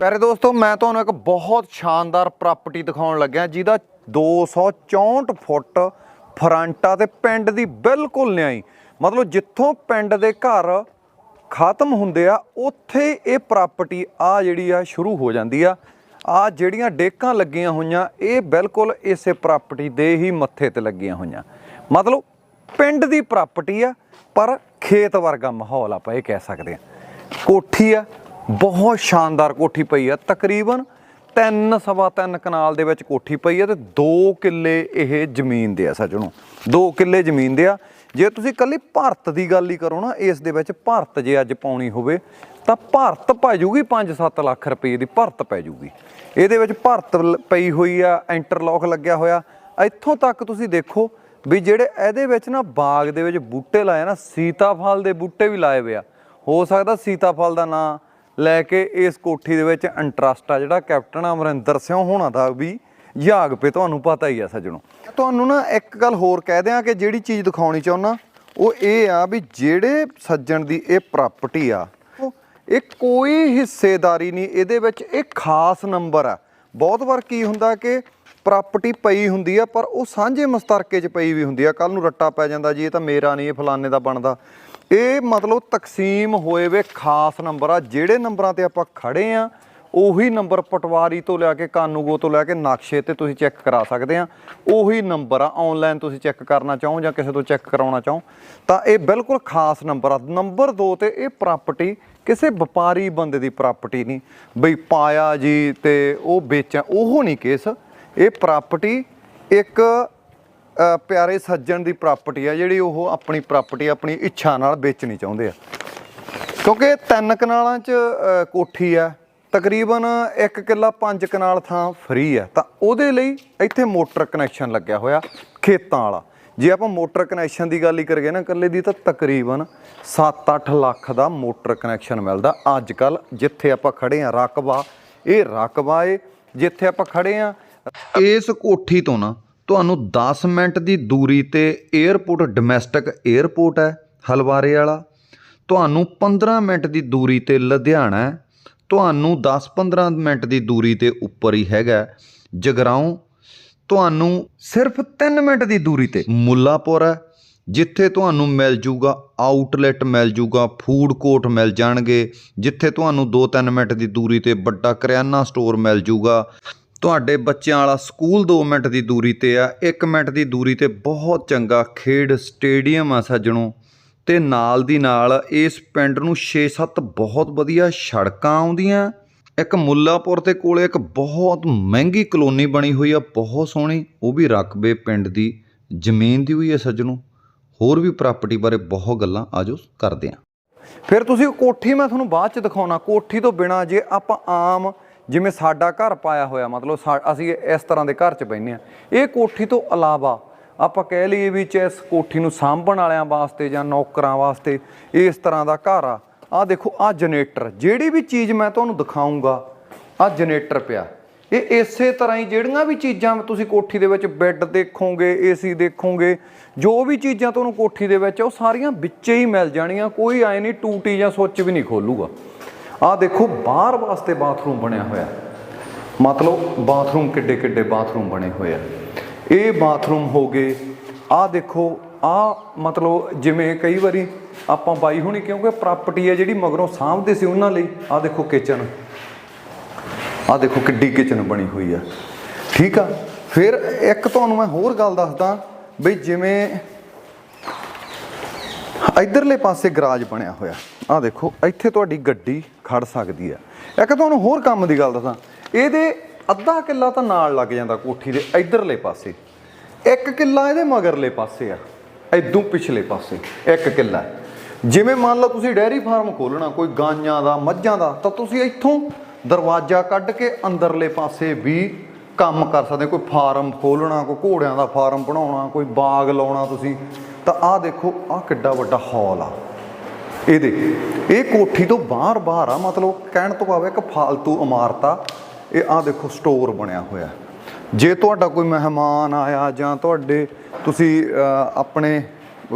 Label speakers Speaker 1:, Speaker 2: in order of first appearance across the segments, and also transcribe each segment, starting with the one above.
Speaker 1: ਪਿਆਰੇ ਦੋਸਤੋ, ਮੈਂ ਤੁਹਾਨੂੰ ਇੱਕ ਬਹੁਤ ਸ਼ਾਨਦਾਰ ਪ੍ਰਾਪਰਟੀ ਦਿਖਾਉਣ ਲੱਗਿਆ, ਜਿਹਦਾ 264 ਫੁੱਟ ਫਰੰਟ ਆ ਤੇ ਪਿੰਡ ਦੀ ਬਿਲਕੁਲ ਨਿਆਈ। ਮਤਲਬ ਜਿੱਥੋਂ ਪਿੰਡ ਦੇ ਘਰ ਖਤਮ ਹੁੰਦੇ ਆ, ਉੱਥੇ ਇਹ ਪ੍ਰਾਪਰਟੀ ਆ ਜਿਹੜੀ ਆ, ਸ਼ੁਰੂ ਹੋ ਜਾਂਦੀ ਆ। ਆ ਜਿਹੜੀਆਂ ਡੇਕਾਂ ਲੱਗੀਆਂ ਹੋਈਆਂ, ਇਹ ਬਿਲਕੁਲ ਇਸੇ ਪ੍ਰਾਪਰਟੀ ਦੇ ਹੀ ਮੱਥੇ ਤੇ ਲੱਗੀਆਂ ਹੋਈਆਂ। ਮਤਲਬ ਪਿੰਡ ਦੀ ਪ੍ਰਾਪਰਟੀ ਆ, ਪਰ ਖੇਤ ਵਰਗਾ ਮਾਹੌਲ ਆਪਾਂ ਇਹ ਕਹਿ ਸਕਦੇ ਆ। ਕੋਠੀ ਆ ਬਹੁਤ ਸ਼ਾਨਦਾਰ ਕੋਠੀ ਪਈ ਆ। ਤਕਰੀਬਨ 3 ਸਵਾ 3 ਕਨਾਲ ਦੇ ਵਿੱਚ ਕੋਠੀ ਪਈ ਆ ਤੇ 2 ਕਿੱਲੇ ਇਹ ਜ਼ਮੀਨ ਦੇ ਆ ਸੱਜਣੋ। 2 ਕਿੱਲੇ ਜ਼ਮੀਨ ਦੇ ਆ। ਜੇ ਤੁਸੀਂ ਕੱਲੀ ਭਾਰਤ ਦੀ ਗੱਲ ਹੀ ਕਰੋ ਨਾ, ਇਸ ਦੇ ਵਿੱਚ ਭਾਰਤ ਜੇ ਅੱਜ ਪਾਉਣੀ ਹੋਵੇ, ਤਾਂ ਭਾਰਤ ਪੈ ਜੂਗੀ 5-7 ਲੱਖ ਰੁਪਏ ਦੀ ਭਾਰਤ ਪੈ ਜੂਗੀ। ਇਹਦੇ ਵਿੱਚ ਭਾਰਤ ਲ- ਪਈ ਹੋਈ ਆ, ਇੰਟਰਲੌਕ ਲੱਗਿਆ ਹੋਇਆ। ਇੱਥੋਂ ਤੱਕ ਤੁਸੀਂ ਦੇਖੋ ਵੀ ਜਿਹੜੇ ਇਹਦੇ ਵਿੱਚ ਨਾ ਬਾਗ ਦੇ ਵਿੱਚ ਬੂਟੇ ਲਾਏ ਨਾ, ਸੀਤਾਫਲ ਦੇ ਬੂਟੇ ਵੀ ਲਾਏ ਹੋਏ ਆ। ਹੋ ਸਕਦਾ ਸੀਤਾਫਲ ਦਾ ਨਾਂ ਲੈ ਕੇ ਇਸ ਕੋਠੀ ਦੇ ਵਿੱਚ ਇੰਟਰਸਟ ਆ ਜਿਹੜਾ ਕੈਪਟਨ ਅਮਰਿੰਦਰ ਸਿੰਘ ਹੋਣਾ ਦਾ ਵੀ ਜਾਗ ਪੇ ਤੁਹਾਨੂੰ ਪਤਾ ਹੀ ਆ ਸੱਜਣੋ। ਤੁਹਾਨੂੰ ਨਾ ਇੱਕ ਗੱਲ ਹੋਰ ਕਹਿ ਦਿਆਂ ਕਿ ਜਿਹੜੀ ਚੀਜ਼ ਦਿਖਾਉਣੀ ਚਾਹੁੰਦਾ ਉਹ ਇਹ ਆ ਵੀ ਜਿਹੜੇ ਸੱਜਣ ਦੀ ਇਹ ਪ੍ਰਾਪਰਟੀ ਆ ਉਹ- ਇਹ ਕੋਈ ਹਿੱਸੇਦਾਰੀ ਨਹੀਂ, ਇਹਦੇ ਵਿੱਚ ਇਹ ਖਾਸ ਨੰਬਰ ਆ। ਬਹੁਤ ਵਾਰ ਕੀ ਹੁੰਦਾ ਕਿ ਪ੍ਰਾਪਰਟੀ ਪਈ ਹੁੰਦੀ ਆ, ਪਰ ਉਹ ਸਾਂਝੇ ਮਸਤਰਕੇ 'ਚ ਪਈ ਵੀ ਹੁੰਦੀ ਆ। ਕੱਲ ਨੂੰ ਰੱਟਾ ਪੈ ਜਾਂਦਾ, ਜੀ ਇਹ ਤਾਂ ਮੇਰਾ ਨਹੀਂ, ਇਹ ਫਲਾਣੇ ਦਾ ਬਣਦਾ। ਇਹ ਮਤਲਬ ਤਕਸੀਮ ਹੋਏ ਵੇ ਖਾਸ ਨੰਬਰ ਆ, ਜਿਹੜੇ ਨੰਬਰਾਂ ਤੇ ਆਪਾਂ ਖੜੇ ਆ, ਉਹੀ ਨੰਬਰ ਪਟਵਾਰੀ ਤੋਂ ਲਿਆ ਕੇ, ਕਾਨੂੰਗੋ ਤੋਂ ਲੈ ਕੇ ਨਕਸ਼ੇ ਤੇ ਤੁਸੀਂ ਚੈੱਕ ਕਰਾ ਸਕਦੇ ਆ। ਉਹੀ ਨੰਬਰ ਆ ਆਨਲਾਈਨ ਤੁਸੀਂ ਚੈੱਕ ਕਰਨਾ ਚਾਹੋ ਜਾਂ ਕਿਸੇ ਤੋਂ ਚੈੱਕ ਕਰਾਉਣਾ ਚਾਹੋ। ਤਾਂ ਇਹ ਬਿਲਕੁਲ ਖਾਸ ਨੰਬਰ ਆ। ਨੰਬਰ 2 ਤੇ ਇਹ ਪ੍ਰਾਪਰਟੀ ਕਿਸੇ ਵਪਾਰੀ ਬੰਦੇ ਦੀ ਪ੍ਰਾਪਰਟੀ ਨਹੀਂ। ਬਈ ਪਾਇਆ ਜੀ ਤੇ ਉਹ ਵੇਚਿਆ, ਉਹ ਨਹੀਂ ਕੇਸ। ਇਹ ਪ੍ਰਾਪਰਟੀ ਇੱਕ ਪਿਆਰੇ ਸੱਜਣ ਦੀ ਪ੍ਰਾਪਰਟੀ ਆ ਜਿਹੜੀ ਉਹ ਆਪਣੀ ਪ੍ਰਾਪਰਟੀ, ਆਪਣੀ ਇੱਛਾ ਨਾਲ ਵੇਚਣੀ ਚਾਹੁੰਦੇ ਆ। ਕਿਉਂਕਿ ਤਿੰਨ ਕਨਾਲਾਂ 'ਚ ਕੋਠੀ ਆ, ਤਕਰੀਬਨ 1 ਕਿੱਲਾ 5 ਕਨਾਲ ਥਾਂ ਫ੍ਰੀ ਆ। ਤਾਂ ਉਹਦੇ ਲਈ ਇੱਥੇ ਮੋਟਰ ਕਨੈਕਸ਼ਨ ਲੱਗਿਆ ਹੋਇਆ ਖੇਤਾਂ ਵਾਲਾ। ਜੇ ਆਪਾਂ ਮੋਟਰ ਕਨੈਕਸ਼ਨ ਦੀ ਗੱਲ ਹੀ ਕਰੀਏ ਨਾ ਇਕੱਲੇ ਦੀ, ਤਾਂ ਤਕਰੀਬਨ 7-8 ਲੱਖ ਦਾ ਮੋਟਰ ਕਨੈਕਸ਼ਨ ਮਿਲਦਾ ਅੱਜ ਕੱਲ ਜਿੱਥੇ ਆਪਾਂ ਖੜੇ ਆ। ਰਕਬਾ, ਇਹ ਰਕਬਾ ਏ, ਜਿੱਥੇ ਆਪਾਂ ਖੜੇ ਆ। ਇਸ ਕੋਠੀ ਤੋਂ ਨਾ ਤੁਹਾਨੂੰ 10 ਮਿੰਟ ਦੀ ਦੂਰੀ ਤੇ 에ਅਰਪੋਰਟ ਡੋਮੈਸਟਿਕ 에ਅਰਪੋਰਟ ਹੈ, ਹਲਵਾਰੇ ਵਾਲਾ। ਤੁਹਾਨੂੰ 15 ਮਿੰਟ ਦੀ ਦੂਰੀ ਤੇ ਲੁਧਿਆਣਾ ਤੁਹਾਨੂੰ 10-15 ਮਿੰਟ ਦੀ ਦੂਰੀ ਤੇ ਉੱਪਰ ਹੀ ਹੈਗਾ ਜਗਰਾਉਂ। ਤੁਹਾਨੂੰ ਸਿਰਫ 3 ਮਿੰਟ ਦੀ ਦੂਰੀ ਤੇ ਮੁੱਲਾਪੁਰ ਹੈ, ਜਿੱਥੇ ਤੁਹਾਨੂੰ ਮਿਲ ਜੂਗਾ ਆਊਟਲੈਟ, ਮਿਲ ਜੂਗਾ ਫੂਡ ਕੋਰਟ ਮਿਲ ਜਾਣਗੇ, ਜਿੱਥੇ ਤੁਹਾਨੂੰ 2-3 ਮਿੰਟ ਦੀ ਦੂਰੀ ਤੇ ਵੱਡਾ ਕਰਿਆਨਾ ਸਟੋਰ ਮਿਲ ਜੂਗਾ। ਤੁਹਾਡੇ ਬੱਚਿਆਂ ਵਾਲਾ ਸਕੂਲ 2 ਮਿੰਟ ਦੀ ਦੂਰੀ ਤੇ ਆ 1 ਮਿੰਟ ਦੀ ਦੂਰੀ ਤੇ ਬਹੁਤ ਚੰਗਾ ਖੇਡ ਸਟੇਡੀਅਮ ਆ ਸੱਜਣੋ। ਤੇ ਨਾਲ ਦੀ ਨਾਲ ਇਸ ਪਿੰਡ ਨੂੰ 6-7 ਬਹੁਤ ਵਧੀਆ ਸੜਕਾਂ ਆਉਂਦੀਆਂ। ਇੱਕ ਮੁੱਲਾਪੁਰ ਦੇ ਕੋਲੇ ਇੱਕ ਬਹੁਤ ਮਹਿੰਗੀ ਕਲੋਨੀ ਬਣੀ ਹੋਈ ਆ, ਬਹੁਤ ਸੋਹਣੀ, ਉਹ ਵੀ ਰਕਬੇ ਪਿੰਡ ਦੀ ਜ਼ਮੀਨ ਦੀ ਹੋਈ ਹੈ ਸੱਜਣੋ। ਹੋਰ ਵੀ ਪ੍ਰਾਪਰਟੀ ਬਾਰੇ ਬਹੁਤ ਗੱਲਾਂ, ਆਜੋ ਕਰਦੇ ਆਂ। ਫਿਰ ਤੁਸੀਂ ਕੋਠੀ ਮੈਂ ਤੁਹਾਨੂੰ ਬਾਅਦ ਚ ਦਿਖਾਉਣਾ, ਕੋਠੀ ਤੋਂ ਬਿਨਾ ਜੇ ਆਪਾਂ ਆਮ ਜਿਵੇਂ ਸਾਡਾ ਘਰ ਪਾਇਆ ਹੋਇਆ ਮਤਲਬ ਸਾ- ਅਸੀਂ ਇਸ ਤਰ੍ਹਾਂ ਦੇ ਘਰ 'ਚ ਬੈਠੇ ਆ ਇਹ ਕੋਠੀ ਤੋਂ ਇਲਾਵਾ ਆਪਾਂ ਕਹਿ ਲਈਏ ਵੀ ਚ ਇਸ ਕੋਠੀ ਨੂੰ ਸਾਂਭਣ ਵਾਲਿਆਂ ਵਾਸਤੇ ਜਾਂ ਨੌਕਰਾਂ ਵਾਸਤੇ ਇਸ ਤਰ੍ਹਾਂ ਦਾ ਘਰ ਆ ਆ ਦੇਖੋ ਆ ਜਨਰੇਟਰ ਜਿਹੜੀ ਵੀ ਚੀਜ਼ ਮੈਂ ਤੁਹਾਨੂੰ ਦਿਖਾਉਂਗਾ ਆ ਜਨਰੇਟਰ ਪਿਆ। ਇਹ ਇਸੇ ਤਰ੍ਹਾਂ ਹੀ ਜਿਹੜੀਆਂ ਵੀ ਚੀਜ਼ਾਂ ਤੁਸੀਂ ਕੋਠੀ ਦੇ ਵਿੱਚ ਬੈੱਡ ਦੇਖੋਗੇ ਏਸੀ ਦੇਖੋਗੇ ਜੋ ਵੀ ਚੀਜ਼ਾਂ ਤੁਹਾਨੂੰ ਕੋਠੀ ਦੇ ਵਿੱਚ ਆ, ਉਹ ਸਾਰੀਆਂ ਵਿੱਚੇ ਹੀ ਮਿਲ ਜਾਣੀਆਂ ਕੋਈ ਐ ਨਹੀਂ ਟੂਟੀ ਜਾਂ ਸੁੱਚ ਵੀ ਨਹੀਂ ਖੋਲੂਗਾ। ਆਹ ਦੇਖੋ, ਬਾਹਰ ਵਾਸਤੇ ਬਾਥਰੂਮ ਬਣਿਆ ਹੋਇਆ। ਮਤਲਬ ਬਾਥਰੂਮ ਕਿੱਡੇ ਕਿੱਡੇ ਬਾਥਰੂਮ ਬਣੇ ਹੋਏ ਆ। ਇਹ ਬਾਥਰੂਮ ਹੋ ਗਏ। ਆਹ ਦੇਖੋ ਆ ਮਤਲਬ ਜਿਵੇਂ ਕਈ ਵਾਰੀ ਆਪਾਂ ਬਾਈ ਹੁਣੀ ਕਿਉਂਕਿ ਪ੍ਰਾਪਰਟੀ ਹੈ ਜਿਹੜੀ ਮਗਰੋਂ ਸਾਂਭਦੇ ਸੀ ਉਹਨਾਂ ਲਈ। ਆ ਦੇਖੋ ਕਿਚਨ ਆ ਦੇਖੋ ਕਿੱਡੀ ਕਿਚਨ ਬਣੀ ਹੋਈ ਆ। ਠੀਕ ਆ? ਫਿਰ ਇੱਕ ਤੁਹਾਨੂੰ ਮੈਂ ਹੋਰ ਗੱਲ ਦੱਸਦਾ ਬਈ ਜਿਵੇਂ ਇਧਰਲੇ ਪਾਸੇ ਗਰਾਜ ਬਣਿਆ ਹੋਇਆ। ਆ ਦੇਖੋ, ਇੱਥੇ ਤੁਹਾਡੀ ਗੱਡੀ ਖੜ ਸਕਦੀ ਆ ਇੱਕ ਤੁਹਾਨੂੰ ਹੋਰ ਕੰਮ ਦੀ ਗੱਲ ਦੱਸਾਂ। ਇਹਦੇ ਅੱਧਾ ਕਿੱਲਾ ਤਾਂ ਨਾਲ ਲੱਗ ਜਾਂਦਾ ਕੋਠੀ ਦੇ ਇਧਰਲੇ ਪਾਸੇ। ਇੱਕ ਕਿੱਲਾ ਇਹਦੇ ਮਗਰਲੇ ਪਾਸੇ ਆ। ਇਦੋਂ ਪਿਛਲੇ ਪਾਸੇ, ਇੱਕ ਕਿੱਲਾ। ਜਿਵੇਂ ਮੰਨ ਲਓ ਤੁਸੀਂ ਡੈਰੀ ਫਾਰਮ ਖੋਲਣਾ ਕੋਈ ਗਾਈਆਂ ਦਾ, ਮੱਝਾਂ ਦਾ, ਤਾਂ ਤੁਸੀਂ ਇੱਥੋਂ ਦਰਵਾਜ਼ਾ ਕੱਢ ਕੇ ਅੰਦਰਲੇ ਪਾਸੇ ਵੀ ਕੰਮ ਕਰ ਸਕਦੇ ਕੋਈ ਫਾਰਮ ਖੋਲਣਾ ਕੋਈ ਘੋੜਿਆਂ ਦਾ ਫਾਰਮ ਬਣਾਉਣਾ, ਕੋਈ ਬਾਗ ਲਾਉਣਾ ਤੁਸੀਂ। ਤਾਂ ਆਹ ਦੇਖੋ, ਆਹ ਕਿੱਡਾ ਵੱਡਾ ਹਾਲ ਆ। ਇਹਦੇ ਇਹ ਕੋਠੀ ਤੋਂ ਬਾਹਰ ਬਾਹਰ ਆ, ਮਤਲਬ ਕਹਿਣ ਤੋਂ ਭਾਵ ਇੱਕ ਫਾਲਤੂ ਇਮਾਰਤ ਆ। ਇਹ ਆਹ ਦੇਖੋ, ਸਟੋਰ ਬਣਿਆ ਹੋਇਆ। ਜੇ ਤੁਹਾਡਾ ਕੋਈ ਮਹਿਮਾਨ ਆਇਆ ਜਾਂ ਤੁਹਾਡੇ ਤੁਸੀਂ ਆਪਣੇ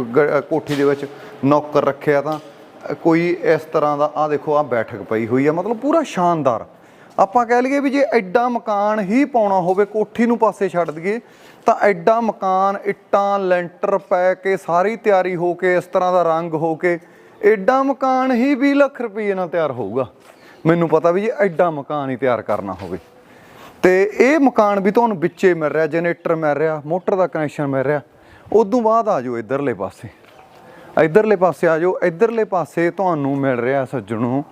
Speaker 1: ਗ- ਕੋਠੀ ਦੇ ਵਿੱਚ ਨੌਕਰ ਰੱਖਿਆ ਤਾਂ ਕੋਈ ਇਸ ਤਰ੍ਹਾਂ ਦਾ, ਆਹ ਦੇਖੋ, ਆਹ ਬੈਠਕ ਪਈ ਹੋਈ ਆ। ਮਤਲਬ ਪੂਰਾ ਸ਼ਾਨਦਾਰ। ਆਪਾਂ ਕਹਿ ਲਈਏ ਵੀ ਜੇ ਐਡਾ ਮਕਾਨ ਹੀ ਪਾਉਣਾ ਹੋਵੇ, ਕੋਠੀ ਨੂੰ ਪਾਸੇ ਛੱਡ ਦਈਏ, ਤਾਂ ਐਡਾ ਮਕਾਨ, ਇੱਟਾਂ, ਲੈਂਟਰ ਪੈ ਕੇ, ਸਾਰੀ ਤਿਆਰੀ ਹੋ ਕੇ, ਇਸ ਤਰ੍ਹਾਂ ਦਾ ਰੰਗ ਹੋ ਕੇ, ਐਡਾ ਮਕਾਨ ਹੀ 20 ਲੱਖ ਰੁਪਏ ਨਾਲ ਤਿਆਰ ਹੋਊਗਾ। ਮੈਨੂੰ ਪਤਾ ਵੀ ਜੇ ਐਡਾ ਮਕਾਨ ਹੀ ਤਿਆਰ ਕਰਨਾ ਹੋਵੇ। ਤੇ ਇਹ ਮਕਾਨ ਵੀ ਤੁਹਾਨੂੰ ਵਿੱਚੇ ਮਿਲ ਰਿਹਾ, ਜਨਰੇਟਰ ਮਿਲ ਰਿਹਾ, ਮੋਟਰ ਦਾ ਕਨੈਕਸ਼ਨ ਮਿਲ ਰਿਹਾ। ਉਦੋਂ ਬਾਅਦ ਆ ਜਾਓ ਇਧਰਲੇ ਪਾਸੇ। ਇਧਰਲੇ ਪਾਸੇ ਆ ਜਾਓ, ਇਧਰਲੇ ਪਾਸੇ ਤੁਹਾਨੂੰ ਮਿਲ ਰਿਹਾ ਸੱਜਣੋ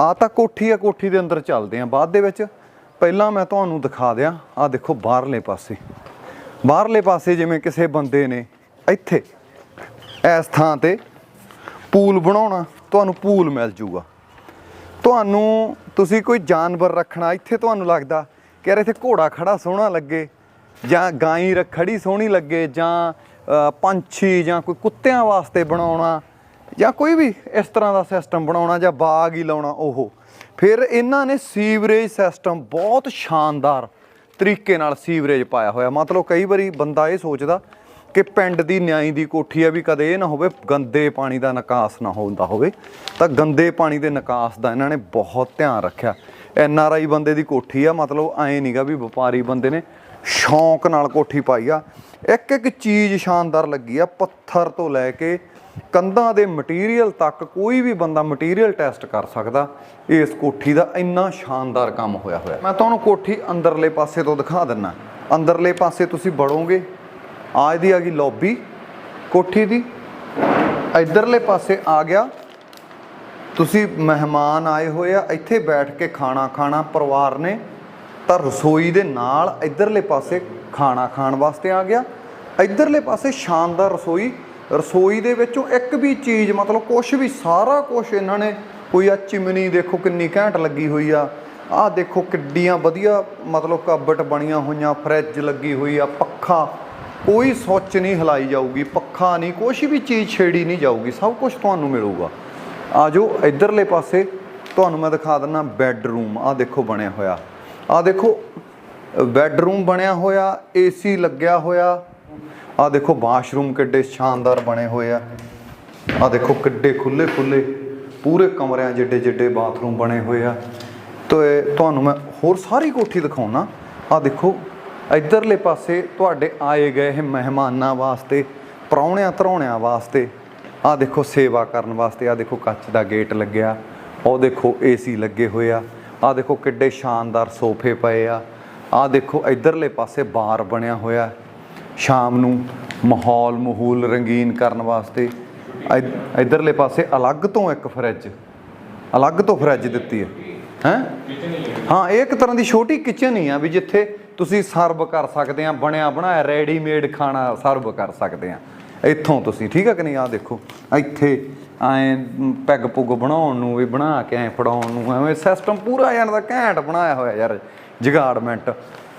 Speaker 1: ਆ ਤਾਂ ਕੋਠੀ ਆ, ਕੋਠੀ ਦੇ ਅੰਦਰ ਚੱਲਦੇ ਆ। ਬਾਅਦ ਦੇ ਵਿੱਚ ਪਹਿਲਾਂ ਮੈਂ ਤੁਹਾਨੂੰ ਦਿਖਾ ਦਿਆਂ ਆ ਦੇਖੋ ਬਾਹਰਲੇ ਪਾਸੇ। ਬਾਹਰਲੇ ਪਾਸੇ ਜਿਵੇਂ ਕਿਸੇ ਬੰਦੇ ਨੇ ਇੱਥੇ ਇਸ ਥਾਂ ਤੇ ਪੂਲ ਬਣਾਉਣਾ, ਤੁਹਾਨੂੰ ਪੂਲ ਮਿਲ ਜੂਗਾ। ਤੁਹਾਨੂੰ, ਤੁਸੀਂ ਕੋਈ ਜਾਨਵਰ ਰੱਖਣਾ, ਇੱਥੇ ਤੁਹਾਨੂੰ ਲੱਗਦਾ ਕਿ ਯਾਰ ਇੱਥੇ ਘੋੜਾ ਖੜਾ ਸੋਹਣਾ ਲੱਗੇ, ਜਾਂ ਗਾਈ ਰ- ਖੜੀ ਸੋਹਣੀ ਲੱਗੇ, ਜਾਂ ਪੰਛੀ ਜਾਂ ਕੋਈ ਕੁੱਤਿਆਂ ਵਾਸਤੇ ਬਣਾਉਣਾ ਜਾਂ ਕੋਈ ਵੀ ਇਸ ਤਰ੍ਹਾਂ ਦਾ ਸਿਸਟਮ ਬਣਾਉਣਾ ਜਾਂ ਬਾਗ ਹੀ ਲਾਉਣਾ ਉਹ। ਫਿਰ ਇਹਨਾਂ ਨੇ ਸੀਵਰੇਜ ਸਿਸਟਮ ਬਹੁਤ ਸ਼ਾਨਦਾਰ ਤਰੀਕੇ ਨਾਲ ਸੀਵਰੇਜ ਪਾਇਆ ਹੋਇਆ। ਮਤਲਬ ਕਈ ਵਾਰੀ ਬੰਦਾ ਇਹ ਸੋਚਦਾ ਕਿ ਪਿੰਡ ਦੀ ਨਿਆਈ ਦੀ ਕੋਠੀ ਆ ਵੀ ਕਦੇ ਇਹ ਨਾ ਹੋਵੇ, ਗੰਦੇ ਪਾਣੀ ਦਾ ਨਿਕਾਸ ਨਾ ਹੁੰਦਾ ਹੋਵੇ। ਤਾਂ ਗੰਦੇ ਪਾਣੀ ਦੇ ਨਿਕਾਸ ਦਾ ਇਹਨਾਂ ਨੇ ਬਹੁਤ ਧਿਆਨ ਰੱਖਿਆ। ਐਨ ਆਰ ਆਈ ਬੰਦੇ ਦੀ ਕੋਠੀ ਆ, ਮਤਲਬ ਐ ਨਹੀਂਗਾ ਵੀ ਵਪਾਰੀ ਬੰਦੇ ਨੇ ਸ਼ੌਂਕ ਨਾਲ ਕੋਠੀ ਪਾਈ ਆ। ਇੱਕ ਇੱਕ ਚੀਜ਼ ਸ਼ਾਨਦਾਰ ਲੱਗੀ ਆ, ਪੱਥਰ ਤੋਂ ਲੈ ਕੇ ਕੰਧਾਂ ਦੇ ਮਟੀਰੀਅਲ ਤੱਕ ਕੋਈ ਵੀ ਬੰਦਾ ਮਟੀਰੀਅਲ ਟੈਸਟ ਕਰ ਸਕਦਾ, ਇਸ ਕੋਠੀ ਦਾ ਇੰਨਾ ਸ਼ਾਨਦਾਰ ਕੰਮ ਹੋਇਆ ਹੋਇਆ। ਮੈਂ ਤੁਹਾਨੂੰ ਕੋਠੀ ਅੰਦਰਲੇ ਪਾਸੇ ਤੋਂ ਦਿਖਾ ਦਿੰਨਾ। ਅੰਦਰਲੇ ਪਾਸੇ ਤੁਸੀਂ ਵੜੋਗੇ ਆ ਇਹਦੀ ਆ ਗਈ ਲੌਬੀ ਕੋਠੀ ਦੀ। ਇਧਰਲੇ ਪਾਸੇ ਆ ਗਿਆ। ਤੁਸੀਂ ਮਹਿਮਾਨ ਆਏ ਹੋਏ ਆ, ਇੱਥੇ ਬੈਠ ਕੇ ਖਾਣਾ ਖਾਣਾ, ਪਰਿਵਾਰ ਨੇ ਤਾਂ ਰਸੋਈ ਦੇ ਨਾਲ ਇਧਰਲੇ ਪਾਸੇ ਖਾਣਾ ਖਾਣ ਵਾਸਤੇ ਆ ਗਿਆ। ਇਧਰਲੇ ਪਾਸੇ ਸ਼ਾਨਦਾਰ ਰਸੋਈ ਰਸੋਈ ਦੇ ਵਿੱਚੋਂ ਇੱਕ ਵੀ ਚੀਜ਼, ਮਤਲਬ ਕੁਝ ਵੀ, ਸਾਰਾ ਕੁਝ ਇਹਨਾਂ ਨੇ, ਕੋਈ ਆ ਚਿਮਨੀ ਦੇਖੋ ਕਿੰਨੀ ਘੈਂਟ ਲੱਗੀ ਹੋਈ ਆ। ਆਹ ਦੇਖੋ ਕਿੱਡੀਆਂ ਵਧੀਆ, ਮਤਲਬ ਕਾਬਟ ਬਣੀਆਂ ਹੋਈਆਂ, ਫਰਿੱਜ ਲੱਗੀ ਹੋਈ ਆ, ਪੱਖਾ। ਕੋਈ ਸੋਚ ਨਹੀਂ ਹਿਲਾਈ ਜਾਊਗੀ, ਪੱਖਾ ਨਹੀਂ, ਕੁਛ ਵੀ ਚੀਜ਼ ਛੇੜੀ ਨਹੀਂ ਜਾਊਗੀ, ਸਭ ਕੁਝ ਤੁਹਾਨੂੰ ਮਿਲੂਗਾ। ਆ ਜੋ ਇਧਰਲੇ ਪਾਸੇ, ਤੁਹਾਨੂੰ ਮੈਂ ਦਿਖਾ ਦਿੰਨਾ ਬੈੱਡਰੂਮ, ਆਹ ਦੇਖੋ ਬਣਿਆ ਹੋਇਆ। ਆਹ ਦੇਖੋ, ਬੈੱਡਰੂਮ ਬਣਿਆ ਹੋਇਆ, ਏਸੀ ਲੱਗਿਆ ਹੋਇਆ ਆ ਦੇਖੋ ਵਾਸ਼ਰੂਮ ਕਿੱਡੇ ਸ਼ਾਨਦਾਰ ਬਣੇ ਹੋਏ ਆ। ਆ ਦੇਖੋ ਕਿੱਡੇ ਖੁੱਲੇ ਖੁੱਲੇ ਪੂਰੇ ਕਮਰਿਆਂ ਜਿੱਡੇ ਜਿੱਡੇ ਬਾਥਰੂਮ ਬਣੇ ਹੋਏ ਆ। ਤੇ ਤੁਹਾਨੂੰ ਮੈਂ ਹੋਰ ਸਾਰੀ ਕੋਠੀ ਦਿਖਾਉਣਾ। ਆ ਦੇਖੋ, ਇਧਰਲੇ ਪਾਸੇ ਤੁਹਾਡੇ ਆਏ ਗਏ ਇਹ ਮਹਿਮਾਨਾਂ ਵਾਸਤੇ, ਪ੍ਰਾਹੁਣਿਆਂ ਧਰਾਉਣਿਆਂ ਵਾਸਤੇ। ਆ ਦੇਖੋ ਸੇਵਾ ਕਰਨ ਵਾਸਤੇ ਆ ਦੇਖੋ ਕੱਚ ਦਾ ਗੇਟ ਲੱਗਿਆ, ਉਹ ਦੇਖੋ ਏਸੀ ਲੱਗੇ ਹੋਏ ਆ। ਆ ਦੇਖੋ ਕਿੱਡੇ ਸ਼ਾਨਦਾਰ ਸੋਫੇ ਪਏ ਆ। ਆ ਦੇਖੋ ਇਧਰਲੇ ਪਾਸੇ ਬਾਰ ਬਣਿਆ ਹੋਇਆ। ਸ਼ਾਮ ਨੂੰ ਮਾਹੌਲ ਮਹੂਲ ਰੰਗੀਨ ਕਰਨ ਵਾਸਤੇ ਇ- ਇਧਰਲੇ ਪਾਸੇ ਅਲੱਗ ਤੋਂ ਇੱਕ ਫਰਿੱਜ, ਅਲੱਗ ਤੋਂ ਫਰਿੱਜ ਦਿੱਤੀ ਹੈ। ਹੈ? ਹਾਂ, ਇਹ ਇੱਕ ਤਰ੍ਹਾਂ ਦੀ ਛੋਟੀ ਕਿਚਨ ਹੀ ਆ ਵੀ ਜਿੱਥੇ ਤੁਸੀਂ ਸਰਵ ਕਰ ਸਕਦੇ ਆ, ਬਣਿਆ ਬਣਾਇਆ, ਰੈਡੀਮੇਡ ਖਾਣਾ ਸਰਵ ਕਰ ਸਕਦੇ ਆ। ਇੱਥੋਂ ਤੁਸੀਂ, ਠੀਕ ਹੈ ਕਿ ਨਹੀਂ? ਆ ਦੇਖੋ, ਇੱਥੇ ਐ ਪੈਗ ਪੁੱਗ ਬਣਾਉਣ ਨੂੰ ਵੀ ਬਣਾ ਕੇ ਐ ਫੜਾਉਣ ਨੂੰ, ਐਵੇਂ ਸਿਸਟਮ ਪੂਰਾ ਯਾਰ ਦਾ ਘੈਂਟ ਬਣਾਇਆ ਹੋਇਆ ਯਾਰ, ਜਗਾੜਮੈਂਟ।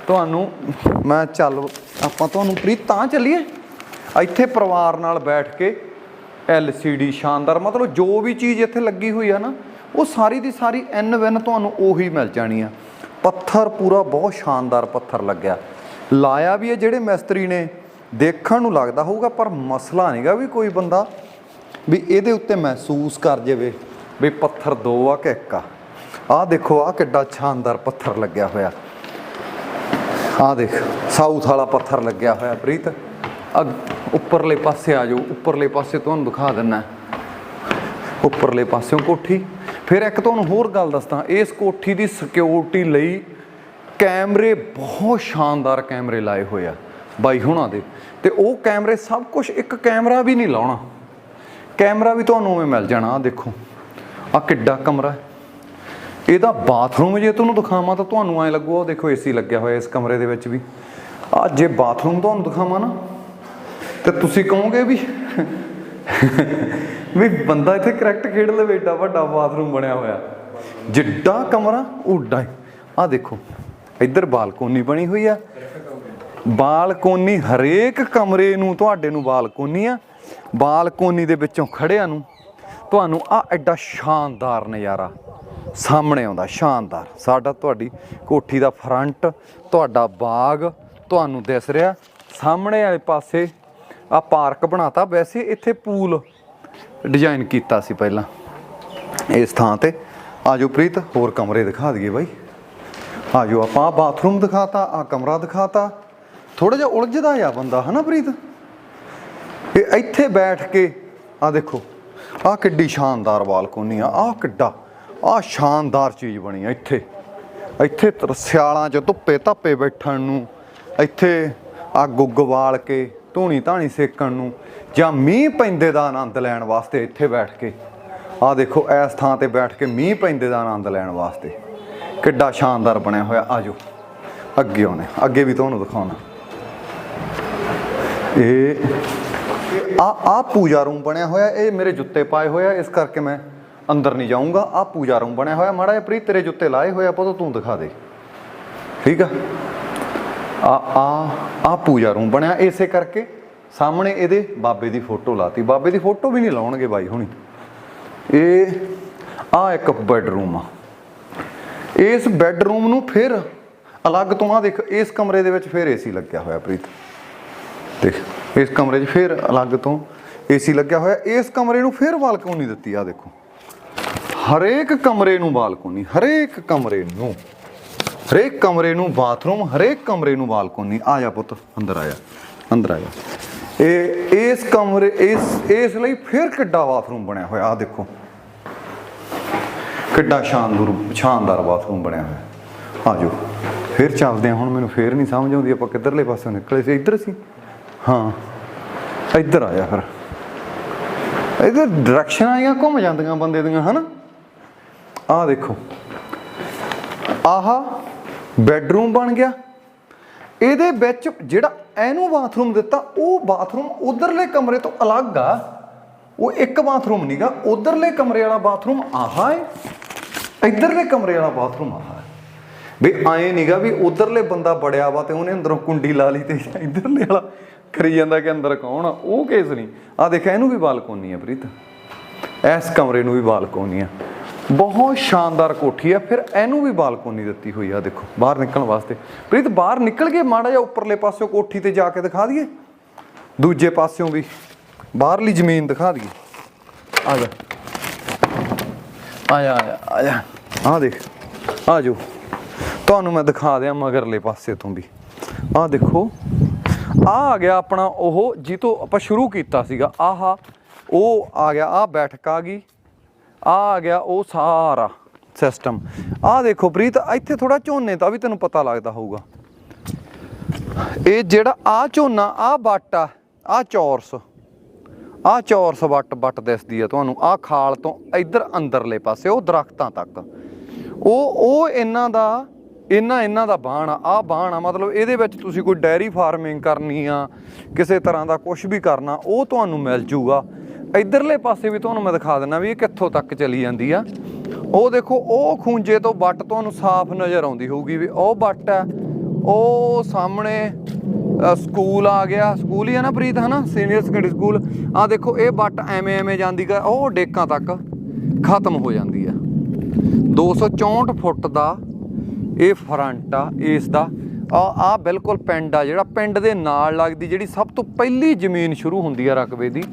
Speaker 1: ਤੁਹਾਨੂੰ, ਮੈਂ ਚੱਲ, ਆਪਾਂ ਤੁਹਾਨੂੰ ਪ੍ਰੀਤ ਤਾਂ ਚੱਲੀਏ। ਇੱਥੇ ਪਰਿਵਾਰ ਨਾਲ ਬੈਠ ਕੇ LCD ਸ਼ਾਨਦਾਰ, ਮਤਲਬ ਜੋ ਵੀ ਚੀਜ਼ ਇੱਥੇ ਲੱਗੀ ਹੋਈ ਆ ਨਾ, ਉਹ ਸਾਰੀ ਦੀ ਸਾਰੀ ਐਨ ਵੈਨ ਤੁਹਾਨੂੰ ਉਹੀ ਮਿਲ ਜਾਣੀ ਆ। ਪੱਥਰ ਪੂਰਾ ਬਹੁਤ ਸ਼ਾਨਦਾਰ ਪੱਥਰ ਲੱਗਿਆ। ਲਾਇਆ ਵੀ ਹੈ ਜਿਹੜੇ ਮਿਸਤਰੀ ਨੇ, ਦੇਖਣ ਨੂੰ ਲੱਗਦਾ ਹੋਊਗਾ, ਪਰ ਮਸਲਾ ਨਹੀਂਗਾ ਵੀ ਕੋਈ ਬੰਦਾ ਵੀ ਇਹਦੇ ਉੱਤੇ ਮਹਿਸੂਸ ਕਰ ਜਾਵੇ ਵੀ ਪੱਥਰ ਦੋ ਆ ਕਿ ਇੱਕ ਆ। ਆਹ ਦੇਖੋ, ਆਹ ਕਿੱਡਾ ਸ਼ਾਨਦਾਰ ਪੱਥਰ ਲੱਗਿਆ ਹੋਇਆ। ਆਹ ਦੇਖ ਸਾਊਥ ਵਾਲਾ ਪੱਥਰ ਲੱਗਿਆ ਹੋਇਆ ਪ੍ਰੀਤ। ਅਗ- ਉੱਪਰਲੇ ਪਾਸੇ ਆ ਜਾਓ, ਉੱਪਰਲੇ ਪਾਸੇ ਤੁਹਾਨੂੰ ਦਿਖਾ ਦਿੰਨਾ। ਉੱਪਰਲੇ ਪਾਸਿਓਂ ਕੋਠੀ। ਫਿਰ ਇੱਕ ਤੁਹਾਨੂੰ ਹੋਰ ਗੱਲ ਦੱਸਦਾ, ਇਸ ਕੋਠੀ ਦੀ ਸਿਕਿਉਰਿਟੀ ਲਈ ਕੈਮਰੇ ਬਹੁਤ ਸ਼ਾਨਦਾਰ ਕੈਮਰੇ ਲਾਏ ਹੋਏ ਆ ਬਾਈ ਹੁਣਾਂ ਦੇ। ਤੇ ਉਹ ਕੈਮਰੇ ਸਭ ਕੁਝ ਇੱਕ ਕੈਮਰਾ ਵੀ ਨਹੀਂ ਲਾਉਣਾ। ਕੈਮਰਾ ਵੀ ਤੁਹਾਨੂੰ ਉਵੇਂ ਮਿਲ ਜਾਣਾ ਆ ਦੇਖੋ। ਆ ਕਿੱਡਾ ਕਮਰਾ ਹੈ। ਇਹਦਾ ਬਾਥਰੂਮ ਜੇ ਤੁਹਾਨੂੰ ਦਿਖਾਵਾਂ ਤਾਂ ਤੁਹਾਨੂੰ ਐ ਲੱਗੂ ਉਹ ਦੇਖੋ ਏਸੀ ਲੱਗਿਆ ਹੋਇਆ ਇਸ ਕਮਰੇ ਦੇ ਵਿੱਚ ਵੀ। ਆ ਜੇ ਬਾਥਰੂਮ ਤੁਹਾਨੂੰ ਦਿਖਾਵਾਂ ਨਾ, ਤੇ ਤੁਸੀਂ ਕਹੋਗੇ ਵੀ ਵੀ ਬੰਦਾ ਇੱਥੇ ਕਰੈਕਟ ਖੇਡ ਲਵੇ, ਏਡਾ ਵੱਡਾ ਬਾਥਰੂਮ ਬਣਿਆ ਹੋਇਆ। ਜਿੱਡਾ ਕਮਰਾ ਉੱਡਾ ਆ ਦੇਖੋ, ਇੱਧਰ ਬਾਲਕੋਨੀ ਬਣੀ ਹੋਈ ਆ। ਬਾਲਕੋਨੀ ਹਰੇਕ ਕਮਰੇ ਨੂੰ ਤੁਹਾਡੇ ਨੂੰ ਬਾਲਕੋਨੀ ਆ। ਬਾਲਕੋਨੀ ਦੇ ਵਿੱਚੋਂ ਖੜਿਆਂ ਨੂੰ, ਤੁਹਾਨੂੰ ਆ ਐਡਾ ਸ਼ਾਨਦਾਰ ਨਜ਼ਾਰਾ। ਸਾਹਮਣੇ ਆਉਂਦਾ, ਸ਼ਾਨਦਾਰ। ਸਾਡਾ ਤੁਹਾਡੀ ਕੋਠੀ ਦਾ ਫਰੰਟ, ਤੁਹਾਡਾ ਬਾਗ ਤੁਹਾਨੂੰ ਦਿਸ ਰਿਹਾ। ਸਾਹਮਣੇ ਵਾਲੇ ਪਾਸੇ ਆ ਪਾਰਕ ਬਣਾਤਾ। ਵੈਸੇ ਇੱਥੇ ਪੂਲ ਡਿਜ਼ਾਈਨ ਕੀਤਾ ਸੀ ਪਹਿਲਾਂ। ਇਸ ਥਾਂ ਤੇ। ਆਜੋ ਪ੍ਰੀਤ, ਹੋਰ ਕਮਰੇ ਦਿਖਾ ਦਈਏ ਬਾਈ। ਆ ਜੋ ਆਪਾਂ ਆਹ ਬਾਥਰੂਮ ਦਿਖਾਤਾ, ਆ ਕਮਰਾ ਦਿਖਾਤਾ। ਥੋੜਾ ਜਿਹਾ ਉਲਝਦਾ ਆ ਬੰਦਾ, ਹਨਾ ਪ੍ਰੀਤ? ਇਹ ਇੱਥੇ ਬੈਠ ਕੇ ਆ ਦੇਖੋ ਆ ਕਿੱਡੀ ਸ਼ਾਨਦਾਰ ਬਾਲਕੋਨੀ ਆ ਆ ਕਿੱਡਾ ਆ ਸ਼ਾਨਦਾਰ ਚੀਜ਼ ਬਣੀ ਆ ਇੱਥੇ। ਇੱਥੇ ਸਿਆਲਾਂ 'ਚ ਧੁੱਪੇ ਧੱਪੇ ਬੈਠਣ ਨੂੰ, ਇੱਥੇ ਅੱਗ ਉੱਗ ਬਾਲ ਕੇ, ਧੂਣੀ ਧਾਣੀ ਸੇਕਣ ਨੂੰ, ਜਾਂ ਮੀਂਹ ਪੈਂਦੇ ਦਾ ਆਨੰਦ ਲੈਣ ਵਾਸਤੇ ਇੱਥੇ ਬੈਠ ਕੇ। ਆ ਦੇਖੋ, ਇਸ ਥਾਂ ਤੇ ਬੈਠ ਕੇ ਮੀਂਹ ਪੈਂਦੇ ਦਾ ਆਨੰਦ ਲੈਣ ਵਾਸਤੇ। ਕਿੱਡਾ ਸ਼ਾਨਦਾਰ ਬਣਿਆ ਹੋਇਆ, ਆਜੋ। ਅੱਗੇ ਆਉਣੇ ਅੱਗੇ ਵੀ ਤੁਹਾਨੂੰ ਦਿਖਾਉਣਾ। ਇਹ ਆ ਆ ਪੂਜਾ ਰੂਮ ਬਣਿਆ ਹੋਇਆ, ਇਹ ਮੇਰੇ ਜੁੱਤੇ ਪਾਏ ਹੋਇਆ ਇਸ ਕਰਕੇ ਮੈਂ ਅੰਦਰ ਨਹੀਂ ਜਾਊਂਗਾ ਆ ਪੂਜਾ ਰੂਮ ਬਣਿਆ ਹੋਇਆ। ਮਾੜਾ ਜਿਹਾ ਪ੍ਰੀਤ ਤੇਰੇ ਜੁੱਤੇ ਲਾਏ ਹੋਇਆ ਪੁੱਤ ਤੂੰ ਦਿਖਾ ਦੇ। ਠੀਕ ਆ? ਆ ਆ ਆ ਪੂਜਾ ਰੂਮ ਬਣਿਆ ਇਸੇ ਕਰਕੇ। ਸਾਹਮਣੇ ਇਹਦੇ ਬਾਬੇ ਦੀ ਫੋਟੋ ਲਾਤੀ। ਬਾਬੇ ਦੀ ਫੋਟੋ ਵੀ ਨਹੀਂ ਲਾਉਣਗੇ ਬਾਈ ਹੁਣੀ। ਇਹ, ਆ ਇੱਕ ਬੈਡਰੂਮ ਆ। ਇਸ ਬੈਡਰੂਮ ਨੂੰ ਫਿਰ ਅਲੱਗ ਤੋਂ ਆ ਦੇਖ, ਇਸ ਕਮਰੇ ਦੇ ਵਿੱਚ ਫਿਰ ਏਸੀ ਲੱਗਿਆ ਹੋਇਆ ਪ੍ਰੀਤ। ਦੇਖ, ਇਸ ਕਮਰੇ 'ਚ ਫਿਰ ਅਲੱਗ ਤੋਂ ਏਸੀ ਲੱਗਿਆ ਹੋਇਆ। ਇਸ ਕਮਰੇ ਨੂੰ ਫਿਰ ਬਾਲਕੋਨੀ ਦਿੱਤੀ, ਆ ਦੇਖੋ। ਹਰੇਕ ਕਮਰੇ ਨੂੰ ਬਾਲਕੋਨੀ, ਹਰੇਕ ਕਮਰੇ ਨੂੰ, ਹਰੇਕ ਕਮਰੇ ਨੂੰ ਬਾਥਰੂਮ, ਹਰੇਕ ਕਮਰੇ ਨੂੰ ਬਾਲਕੋਨੀ, ਆ ਜਾ ਪੁੱਤ, ਅੰਦਰ ਆ ਜਾ, ਅੰਦਰ ਆ ਜਾ। ਇਹ, ਇਸ ਕਮਰੇ, ਇਸ ਇਸ ਲਈ ਫਿਰ ਕਿੱਡਾ ਬਾਥਰੂਮ ਬਣਿਆ ਹੋਇਆ ਆ ਦੇਖੋ। ਕਿੱਡਾ ਸ਼ਾਨਦਾਰ ਸ਼ਾਨਦਾਰ ਬਾਥਰੂਮ ਬਣਿਆ ਹੋਇਆ। ਆ ਜਾਓ, ਫਿਰ ਚੱਲਦੇ ਹਾਂ, ਹੁਣ ਮੈਨੂੰ ਫੇਰ ਨਹੀਂ ਸਮਝ ਆਉਂਦੀ, ਆਪਾਂ ਕਿੱਧਰਲੇ ਪਾਸੋਂ ਨਿਕਲੇ ਸੀ, ਇੱਧਰ ਸੀ? ਹਾਂ, ਇੱਧਰ ਆਇਆ ਫਿਰ। ਇੱਧਰ ਡਾਇਰੈਕਸ਼ਨਾਂ ਆਈਆਂ, ਘੁੰਮ ਜਾਂਦੀਆਂ ਬੰਦੇ ਦੀਆਂ, ਹਨਾ? ਆਹ ਦੇਖੋ। ਆਹਾ ਬੈੱਡਰੂਮ ਬਣ ਗਿਆ। ਇਹਦੇ ਵਿੱਚ ਜਿਹੜਾ ਇਹਨੂੰ ਬਾਥਰੂਮ ਦਿੱਤਾ, ਉਹ ਬਾਥਰੂਮ ਉਧਰਲੇ ਕਮਰੇ ਤੋਂ ਅਲੱਗ ਆ। ਉਹ ਇੱਕ ਬਾਥਰੂਮ ਨਹੀਂਗਾ ਉਧਰਲੇ ਕਮਰੇ ਵਾਲਾ ਬਾਥਰੂਮ ਆਹਾ ਹੈ ਇਧਰਲੇ ਕਮਰੇ ਵਾਲਾ ਬਾਥਰੂਮ ਆਹਾ ਹੈ ਵੀ ਆਏ ਨਹੀਂਗਾ ਵੀ ਉਧਰਲੇ ਬੰਦਾ ਬੜਿਆ ਵਾ ਤੇ ਉਹਨੇ ਅੰਦਰੋਂ ਕੁੰਡੀ ਲਾ ਲਈ ਤੇ ਇਧਰਲੇ ਵਾਲਾ ਕਰੀ ਜਾਂਦਾ ਕਿ ਅੰਦਰ ਕੌਣ ਆ, ਉਹ ਕੇਸ ਨਹੀਂ। ਆ ਦੇਖਿਆ ਇਹਨੂੰ ਵੀ ਬਾਲਕੋਨੀ ਆ ਪ੍ਰੀਤ। ਇਸ ਕਮਰੇ ਨੂੰ ਵੀ ਬਾਲਕੋਨੀ ਆ। ਬਹੁਤ ਸ਼ਾਨਦਾਰ ਕੋਠੀ ਆ ਫਿਰ ਇਹਨੂੰ ਵੀ ਬਾਲਕੋਨੀ ਦਿੱਤੀ ਹੋਈ ਆ ਦੇਖੋ ਬਾਹਰ ਨਿਕਲਣ ਵਾਸਤੇ। ਪ੍ਰੀਤ ਬਾਹਰ ਨਿਕਲ ਕੇ ਮਾੜਾ ਜਿਹਾ ਉੱਪਰਲੇ ਪਾਸਿਓਂ ਕੋਠੀ ਤੇ ਜਾ ਕੇ ਦਿਖਾ ਦਈਏ? ਦੂਜੇ ਪਾਸਿਓਂ ਵੀ। ਬਾਹਰਲੀ ਜ਼ਮੀਨ ਦਿਖਾ ਦਈਏ। ਆ ਜਾ। ਆ ਜਾ ਆ ਜਾ, ਆ ਜਾ। ਆ ਦੇਖ। ਆ ਜੋ ਤੁਹਾਨੂੰ ਮੈਂ ਦਿਖਾ ਦਿਆਂ ਮਗਰਲੇ ਪਾਸੇ ਤੋਂ ਵੀ। ਆ ਦੇਖੋ। ਆ ਆ ਗਿਆ ਆਪਣਾ ਉਹ ਜਿੱਤੋਂ ਆਪਾਂ ਸ਼ੁਰੂ ਕੀਤਾ ਸੀਗਾ। ਆਹਾ ਉਹ ਆ ਗਿਆ ਆ ਬੈਠਕ ਆ ਗਈ। ਆ ਆ ਗਿਆ ਉਹ ਸਾਰਾ ਸਿਸਟਮ ਆ ਦੇਖੋ ਪ੍ਰੀਤ, ਇੱਥੇ ਥੋੜਾ ਝੋਨੇ ਦਾ ਵੀ ਤੈਨੂੰ ਪਤਾ ਲੱਗਦਾ ਹੋਊਗਾ। ਇਹ ਜਿਹੜਾ ਆ ਝੋਨਾ ਆ ਵੱਟ ਆ ਆ ਚੌਰਸ ਆ ਚੌਰਸ ਵੱਟ ਵੱਟ ਦਿਸਦੀ ਆ ਤੁਹਾਨੂੰ। ਆ ਖਾਲ ਤੋਂ ਇੱਧਰ ਅੰਦਰਲੇ ਪਾਸੇ, ਉਹ ਦਰਖਤਾਂ ਤੱਕ। ਉਹ ਉਹ ਇਹਨਾਂ ਦਾ ਇਹਨਾਂ ਇਹਨਾਂ ਦਾ ਬਾਣ ਆ ਆ ਬਾਣ ਆ, ਮਤਲਬ ਇਹਦੇ ਵਿੱਚ ਤੁਸੀਂ ਕੋਈ ਡੈਰੀ ਫਾਰਮਿੰਗ ਕਰਨੀ ਆ, ਕਿਸੇ ਤਰ੍ਹਾਂ ਦਾ ਕੁਝ ਵੀ ਕਰਨਾ, ਉਹ ਤੁਹਾਨੂੰ ਮਿਲ ਜੂਗਾ। ਇੱਧਰਲੇ ਪਾਸੇ ਵੀ ਤੁਹਾਨੂੰ ਮੈਂ ਦਿਖਾ ਦਿੰਦਾ ਵੀ ਇਹ ਕਿੱਥੋਂ ਤੱਕ ਚਲੀ ਜਾਂਦੀ ਆ। ਉਹ ਦੇਖੋ, ਉਹ ਖੂੰਜੇ ਤੋਂ ਵੱਟ ਤੁਹਾਨੂੰ ਸਾਫ਼ ਨਜ਼ਰ ਆਉਂਦੀ ਹੋਊਗੀ ਵੀ ਉਹ ਵੱਟ ਆ, ਉਹ ਸਾਹਮਣੇ ਸਕੂਲ ਆ ਗਿਆ। ਸਕੂਲ ਹੀ ਆ ਨਾ ਪ੍ਰੀਤ, ਹਨਾ? ਸੀਨੀਅਰ ਸੈਕੰਡਰੀ ਸਕੂਲ ਆ ਦੇਖੋ, ਇਹ ਵੱਟ ਐਵੇਂ ਐਵੇਂ ਜਾਂਦੀ ਗਾ, ਉਹ ਡੇਕਾਂ ਤੱਕ ਖਤਮ ਹੋ ਜਾਂਦੀ ਆ। 264 ਫੁੱਟ ਦਾ ਇਹ ਫਰੰਟ ਆ, ਇਸ ਦਾ। ਆ ਆ ਬਿਲਕੁਲ ਪਿੰਡ ਆ, ਜਿਹੜਾ ਪਿੰਡ ਦੇ ਨਾਲ ਲੱਗਦੀ ਜਿਹੜੀ ਸਭ ਤੋਂ ਪਹਿਲੀ ਜ਼ਮੀਨ ਸ਼ੁਰੂ ਹੁੰਦੀ ਆ ਰਕਬੇ ਦੀ,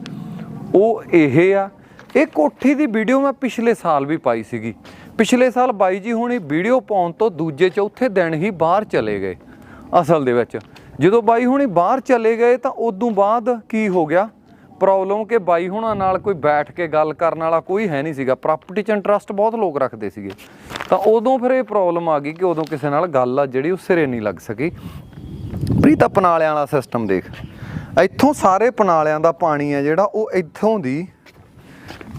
Speaker 1: ਉਹ ਇਹ ਆ। ਇਹ ਕੋਠੀ ਦੀ ਵੀਡੀਓ ਮੈਂ ਪਿਛਲੇ ਸਾਲ ਵੀ ਪਾਈ ਸੀਗੀ। ਪਿਛਲੇ ਸਾਲ ਬਾਈ ਜੀ ਹੁਣੀ ਵੀਡੀਓ ਪਾਉਣ ਤੋਂ ਦੂਜੇ ਚੌਥੇ ਦਿਨ ਹੀ ਬਾਹਰ ਚਲੇ ਗਏ, ਅਸਲ ਦੇ ਵਿੱਚ। ਜਦੋਂ ਬਾਈ ਹੁਣੀ ਬਾਹਰ ਚਲੇ ਗਏ ਤਾਂ ਉਦੋਂ ਬਾਅਦ ਕੀ ਹੋ ਗਿਆ? ਪ੍ਰੋਬਲਮ ਕਿ ਬਾਈ ਹੁਣਾਂ ਨਾਲ ਕੋਈ ਬੈਠ ਕੇ ਗੱਲ ਕਰਨ ਵਾਲਾ ਕੋਈ ਹੈ ਨਹੀਂ ਸੀਗਾ। ਪ੍ਰਾਪਰਟੀ 'ਚ ਇੰਟਰਸਟ ਬਹੁਤ ਲੋਕ ਰੱਖਦੇ ਸੀਗੇ। ਤਾਂ ਉਦੋਂ ਫਿਰ ਇਹ ਪ੍ਰੋਬਲਮ ਆ ਗਈ ਕਿ ਉਦੋਂ ਕਿਸੇ ਨਾਲ ਗੱਲ ਆ ਜਿਹੜੀ ਉਹ ਸਿਰੇ ਨਹੀਂ ਲੱਗ ਸਕੀ। ਪ੍ਰੀਤ ਆ ਪਨਾਲਿਆਂ ਵਾਲਾ ਸਿਸਟਮ ਦੇਖ। ਇੱਥੋਂ ਸਾਰੇ ਪਨਾਲਿਆਂ ਦਾ ਪਾਣੀ ਆ ਜਿਹੜਾ, ਉਹ ਇੱਥੋਂ ਦੀ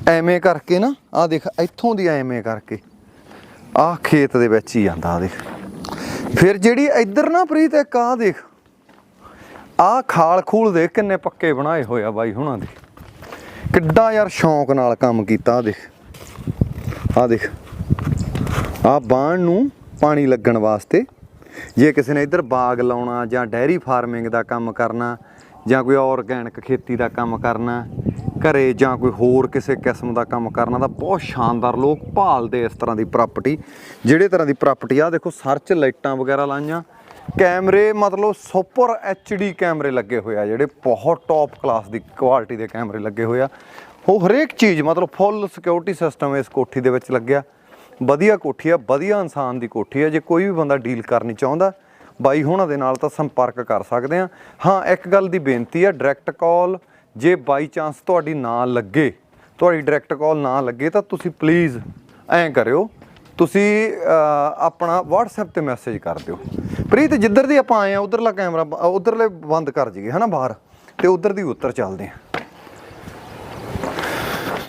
Speaker 1: ਐਵੇਂ ਕਰਕੇ ਨਾ ਆ ਦੇਖ, ਇੱਥੋਂ ਦੀ ਐਵੇਂ ਕਰਕੇ ਆ ਖੇਤ ਦੇ ਵਿੱਚ ਹੀ ਜਾਂਦਾ ਆ ਦੇਖ। ਫਿਰ ਜਿਹੜੀ ਇੱਧਰ ਨਾ ਪ੍ਰੀਤ, ਇੱਕ ਆ ਦੇਖ ਆ ਖਾਲ ਖੂਲ ਦੇ ਕਿੰਨੇ ਪੱਕੇ ਬਣਾਏ ਹੋਏ ਆ ਬਾਈ ਹੁਣਾਂ ਦੇ। ਕਿੱਡਾ ਯਾਰ ਸ਼ੌਂਕ ਨਾਲ ਕੰਮ ਕੀਤਾ ਆ ਦੇਖ। ਆ ਦੇਖ। ਆ ਬਾਣ ਨੂੰ ਪਾਣੀ ਲੱਗਣ ਵਾਸਤੇ। ਜੇ ਕਿਸੇ ਨੇ ਇੱਧਰ ਬਾਗ ਲਾਉਣਾ ਜਾਂ ਡੈਰੀ ਫਾਰਮਿੰਗ ਦਾ ਕੰਮ ਕਰਨਾ ਜਾਂ ਕੋਈ ਆਰਗੈਨਿਕ ਖੇਤੀ ਦਾ ਕੰਮ ਕਰਨਾ, ਘਰੇ ਜਾਂ ਕੋਈ ਹੋਰ ਕਿਸੇ ਕਿਸਮ ਦਾ ਕੰਮ ਕਰਨਾ, ਤਾਂ ਬਹੁਤ ਸ਼ਾਨਦਾਰ ਲੋਕ ਭਾਲਦੇ ਇਸ ਤਰ੍ਹਾਂ ਦੀ ਪ੍ਰਾਪਰਟੀ ਜਿਹੜੇ ਤਰ੍ਹਾਂ ਦੀ ਪ੍ਰਾਪਰਟੀ ਆ, ਦੇਖੋ ਸਰਚ ਲਾਈਟਾਂ ਵਗੈਰਾ ਲਾਈਆਂ, ਕੈਮਰੇ ਮਤਲਬ ਸੁਪਰ ਐਚਡੀ ਕੈਮਰੇ ਲੱਗੇ ਹੋਏ ਆ, ਜਿਹੜੇ ਬਹੁਤ ਟੌਪ ਕਲਾਸ ਦੀ ਕੁਆਲਿਟੀ ਦੇ ਕੈਮਰੇ ਲੱਗੇ ਹੋਏ ਆ। ਉਹ ਹਰੇਕ ਚੀਜ਼ ਮਤਲਬ ਫੁੱਲ ਸਿਕਿਉਰਿਟੀ ਸਿਸਟਮ ਇਸ ਕੋਠੀ ਦੇ ਵਿੱਚ ਲੱਗਿਆ। ਵਧੀਆ ਕੋਠੀ ਆ, ਵਧੀਆ ਇਨਸਾਨ ਦੀ ਕੋਠੀ ਆ, ਜੇ ਕੋਈ ਵੀ ਬੰਦਾ ਡੀਲ ਕਰਨੀ ਚਾਹੁੰਦਾ, ਬਾਈ ਹੋਣਾ ਦੇ ਨਾਲ ਤਾਂ ਸੰਪਰਕ ਕਰ ਸਕਦੇ ਆ। ਹਾਂ, ਇੱਕ ਗੱਲ ਦੀ ਬੇਨਤੀ ਆ ਡਾਇਰੈਕਟ ਕਾਲ ਜੇ ਬਾਈ ਚਾਂਸ ਤੁਹਾਡੀ ਨਾ ਲੱਗੇ, ਤੁਹਾਡੀ ਡਾਇਰੈਕਟ ਕਾਲ ਨਾ ਲੱਗੇ, ਤਾਂ ਤੁਸੀਂ ਪਲੀਜ਼ ਐਂ ਕਰਿਓ, ਤੁਸੀਂ ਆਪਣਾ WhatsApp ਤੇ ਮੈਸੇਜ ਕਰ ਦਿਓ। ਪ੍ਰੀਤ, ਜਿੱਧਰ ਦੀ ਆਪਾਂ ਆਏ ਆ, ਉਧਰਲਾ ਕੈਮਰਾ ਉਧਰਲੇ ਬੰਦ ਕਰ ਜੀਏ ਹਨਾ ਬਾਹਰ? ਤੇ ਉਧਰ ਦੀ ਉੱਤਰ ਚੱਲਦੇ ਆ।